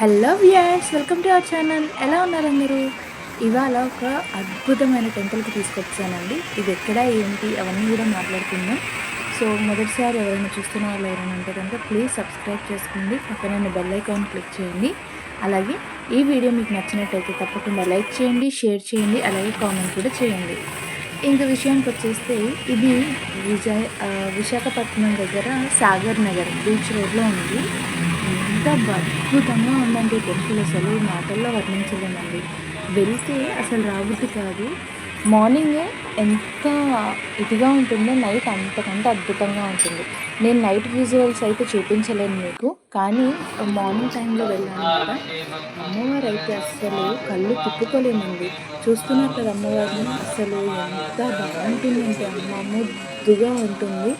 Hello viewers welcome to our channel. ఎలా ఉన్నారు అందరూ? ఇవాళ ఒక అద్భుతమైన టెంపుల్కి తీసుకొచ్చానండి. ఇది ఎక్కడ ఏంటి అవన్నీ కూడా మాట్లాడుకుందాం. సో మొదటిసారి ఎవరైనా చూస్తున్న వాళ్ళు ఎవరైనా ఉంటే కనుక ప్లీజ్ సబ్స్క్రైబ్ చేసుకోండి. పక్కన బెల్ ఐకాన్ క్లిక్ చేయండి. అలాగే ఈ వీడియో మీకు నచ్చినట్టయితే తప్పకుండా లైక్ చేయండి షేర్ చేయండి అలాగే కామెంట్ కూడా చేయండి. ఇంకా విషయానికి వచ్చేస్తే ఇది విజయ విశాఖపట్నం దగ్గర సాగర్ నగర్ బీచ్ రోడ్లో ఉంది. ఎంత అద్భుతంగా ఉందండి టెంపుల్ అసలు మాటల్లో వర్ణించలేమండి. వెళ్తే అసలు రాబుద్ది కాదు. మార్నింగే ఎంత ఇదిగా ఉంటుందో నైట్ అంతకంటే అద్భుతంగా ఉంటుంది. నేను నైట్ విజువల్స్ అయితే చూపించలేను మీకు కానీ మార్నింగ్ టైంలో వెళ్ళాను కదా అమ్మవారు అయితే అస్సలు కళ్ళు తిప్పుకోలేమండి. చూస్తున్నారు కదా అమ్మవారిని అసలు ఎంత బాగుంటుందంటే అమ్మ ముద్దుగా ఉంటుంది.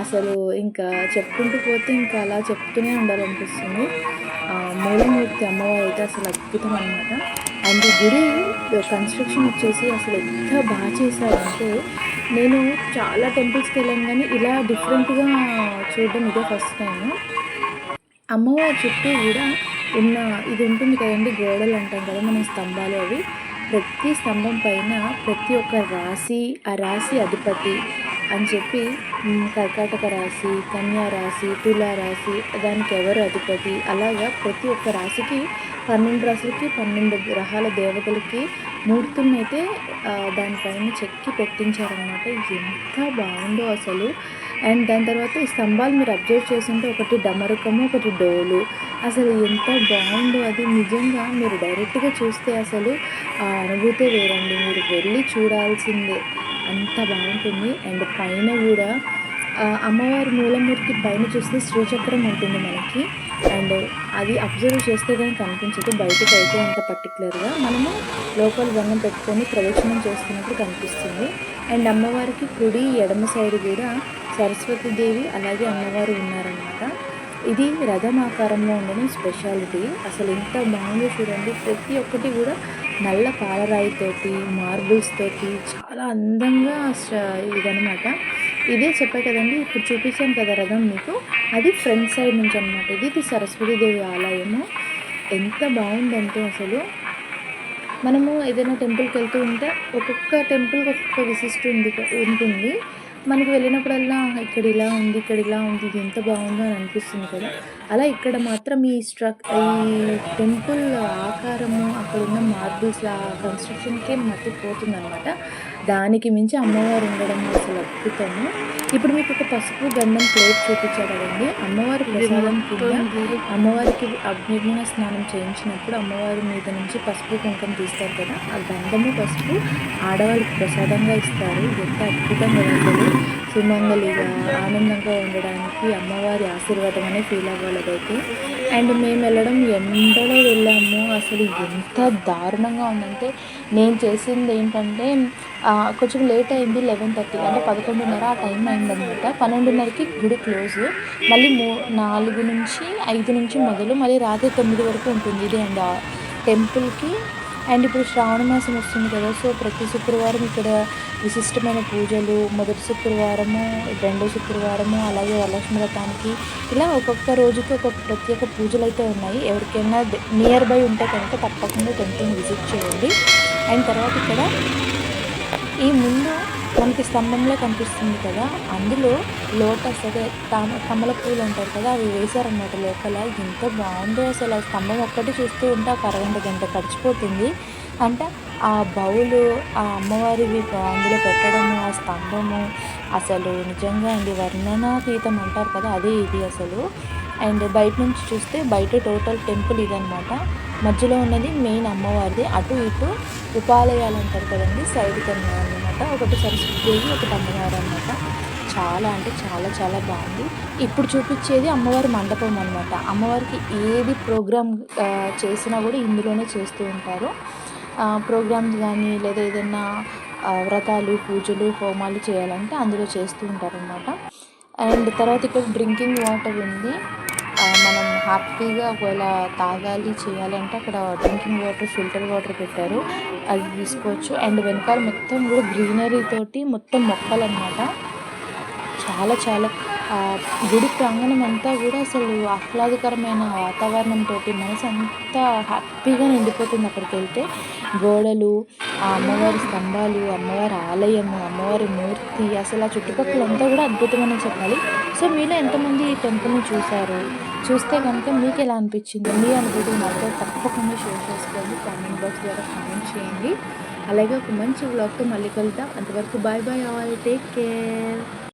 అసలు ఇంకా చెప్పుకుంటూ పోతే ఇంకా అలా చెప్తూనే ఉండాలనిపిస్తుంది. మూలమూర్తి అమ్మవారు అయితే అసలు అద్భుతం అనమాట అండ్ గుడి కన్స్ట్రక్షన్ వచ్చేసి అసలు ఎంత బాగా చేశారంటే నేను చాలా టెంపుల్స్కి వెళ్ళాను కానీ ఇలా డిఫరెంట్గా చూడడం ఇదే ఫస్ట్ టైం అమ్మవారి చుట్టూ కూడా ఉన్న ఇది ఉంటుంది కదండి గోడలు అంటాం కదా మనం స్తంభాలు అవి. ప్రతి స్తంభం పైన ప్రతి ఒక్క రాశి ఆ రాశి అధిపతి అని చెప్పి కర్కాటక రాశి కన్యా రాశి తులా రాశి దానికి ఎవరు అధిపతి? అలాగా ప్రతి ఒక్క రాశికి పన్నెండు రాశులకి పన్నెండు గ్రహాల దేవతలకి మూర్తులను అయితే దానిపైన చెక్కి పెట్టించారనమాట ఎంత బాగుందో అసలు. అండ్ దాని తర్వాత ఈ స్తంభాలు మీరు అబ్జర్వ్ చేస్తుంటే ఒకటి డమరుకము ఒకటి డోలు. అసలు ఎంత బాగుందో అది. నిజంగా మీరు డైరెక్ట్గా చూస్తే అసలు ఆ అనుభూతే వేరండి. మీరు వెళ్ళి చూడాల్సిందే. అంత బాగుంటుంది. అండ్ పైన కూడా అమ్మవారి మూలమూర్తి పైన చూస్తే శ్రీచక్రం ఉంటుంది మనకి. అండ్ అది అబ్జర్వ్ చేస్తే కానీ కనిపించదు. బయటకు అయితే అంత పర్టికులర్గా మనము లోపల దండం పెట్టుకొని ప్రదక్షిణం చేస్తున్నప్పుడు కనిపిస్తుంది. అండ్ అమ్మవారికి కుడి ఎడమ సైడ్ కూడా సరస్వతీదేవి అలాగే అమ్మవారు ఉన్నారనమాట ఇది రథం ఆకారంలో ఉండడం స్పెషాలిటీ. అసలు ఎంత బాగుందో చూడండి. ప్రతి ఒక్కటి కూడా నల్ల పాలరాయితోటి మార్బుల్స్ తోటి చాలా అందంగా ఇదనమాట ఇదే చెప్పా కదండి ఇప్పుడు చూపించాను కదా రథం మీకు. అది ఫ్రంట్ సైడ్ నుంచి అనమాట ఇది ఇది సరస్వతీదేవి ఆలయము. ఎంత బాగుందంటే అసలు. మనము ఏదైనా టెంపుల్కి వెళ్తూ ఉంటే ఒక్కొక్క టెంపుల్కి ఒక్కొక్క విశిష్ట ఉంది ఉంటుంది. మనకి వెళ్ళినప్పుడల్లా ఇక్కడ ఇలా ఉంది ఇక్కడ ఇలా ఉంది ఇది ఎంత బాగుందో అని అనిపిస్తుంది కదా. అలా ఇక్కడ మాత్రం ఈ స్ట్రక్ ఈ టెంపుల్ ఆకారము అక్కడ ఉన్న మార్బుల్స్ ఆ కన్స్ట్రక్షన్కే మట్టిపోతుంది అనమాట దానికి మించి అమ్మవారు ఉండడం అసలు అద్భుతము. ఇప్పుడు మీకు ఒక పసుపు గంధం ప్లేట్ చూపించారు కదండి అమ్మవారి ప్రసాదం కింద అమ్మవారికి అగ్నిజ్ఞాన స్నానం చేయించినప్పుడు అమ్మవారి మీద నుంచి పసుపు కుంకుమ తీస్తారు కదా ఆ గంధము పసుపు ఆడవాళ్ళకి ప్రసాదంగా ఇస్తారు. ఎంత అద్భుతం కదా అసలు సుమంగలిగా ఆనందంగా ఉండడానికి అమ్మవారి ఆశీర్వాదం అనే ఫీల్ అవ్వాలి అదైతే. అండ్ మేము వెళ్ళడం ఎండలో వెళ్ళాము. అసలు ఎంత దారుణంగా ఉందంటే నేను చేసింది ఏంటంటే ఆ, కొంచెం లేట్ అయింది లెవెన్ థర్టీ అంటే పదకొండున్నర ఆ టైం అయిందనమాట పన్నెండున్నరకి గుడి క్లోజ్ మళ్ళీ మూ నాలుగు నుంచి ఐదు నుంచి మొదలు మళ్ళీ రాత్రి తొమ్మిది వరకు ఉంటుంది ఇది అండ్ ఆ టెంపుల్కి అండ్ ఇప్పుడు శ్రావణ మాసం వస్తుంది కదా సో ప్రతి శుక్రవారం ఇక్కడ విశిష్టమైన పూజలు మొదటి శుక్రవారము రెండో శుక్రవారము అలాగే వరలక్ష్మి వ్రతానికి ఇలా ఒక్కొక్క రోజుకి ఒక్కొక్క ప్రత్యేక పూజలు అయితే ఉన్నాయి. ఎవరికైనా నియర్ బై ఉంటే కనుక తప్పకుండా టెంపుల్ని విజిట్ చేయండి. అండ్ తర్వాత ఇక్కడ ఈ ముందు మనకి స్తంభంలో కనిపిస్తుంది కదా అందులో లోటస్ అదే తామ కమల పూలు అంటారు కదా అవి వేశారన్నమాట లోపల. ఎంత బాగుందో అసలు ఆ స్తంభం ఒక్కటి చూస్తూ ఉంటే ఒక అరగంట గంట గడిచిపోతుంది. అంటే ఆ బౌలు ఆ అమ్మవారివి అందులో పెట్టడము ఆ స్తంభము అసలు నిజంగా అండి వర్ణనాతీతం అంటారు కదా అదే ఇది అసలు. అండ్ బయట నుంచి చూస్తే బయట టోటల్ టెంపుల్ ఇదనమాట మధ్యలో ఉన్నది మెయిన్ అమ్మవారిది. అటు ఇటు ఉపాలయాలు అంటారు కదండి సైడ్ కొన్ని అనమాట ఒకటి సరస్వతిదేవి ఒకటి అమ్మవారు అనమాట చాలా అంటే చాలా చాలా బాగుంది. ఇప్పుడు చూపించేది అమ్మవారి మండపం అనమాట అమ్మవారికి ఏది ప్రోగ్రామ్ చేసినా కూడా ఇందులోనే చేస్తూ ఉంటారు. ప్రోగ్రామ్స్ కానీ లేదా ఏదైనా వ్రతాలు పూజలు హోమాలు చేయాలంటే అందులో చేస్తూ ఉంటారనమాట అండ్ తర్వాత ఇక్కడ డ్రింకింగ్ వాటర్ ఉంది. మనం హ్యాపీగా ఒకవేళ తాగాలి చేయాలంటే అక్కడ డ్రింకింగ్ వాటర్ ఫిల్టర్ వాటర్ పెట్టారు. అది తీసుకోవచ్చు. అండ్ వెనకాల మొత్తం కూడా గ్రీనరీ తోటి మొత్తం మొక్కలు అనమాట చాలా చాలా గుడి ప్రాంగణం అంతా కూడా అసలు ఆహ్లాదకరమైన వాతావరణంతో మనసు అంతా హ్యాపీగా నిండిపోతుంది అక్కడికి వెళ్తే గోడలు ఆ అమ్మవారి స్తంభాలు అమ్మవారి ఆలయము అమ్మవారి మూర్తి అసలు ఆ చుట్టుపక్కల అంతా కూడా అద్భుతమని చెప్పాలి. సో మీలో ఎంతమంది ఈ టెంపుల్ని చూశారు? చూస్తే కనుక మీకు ఎలా అనిపించింది? మీ అనుభూతి మాతో తప్పకుండా షేర్ చేసుకోండి. కామెంట్ బాక్స్ ద్వారా కామెంట్ చేయండి. అలాగే ఒక మంచి వ్లాగ్తో మళ్ళీ కలుద్దాం. అంతవరకు bye bye all. Take care.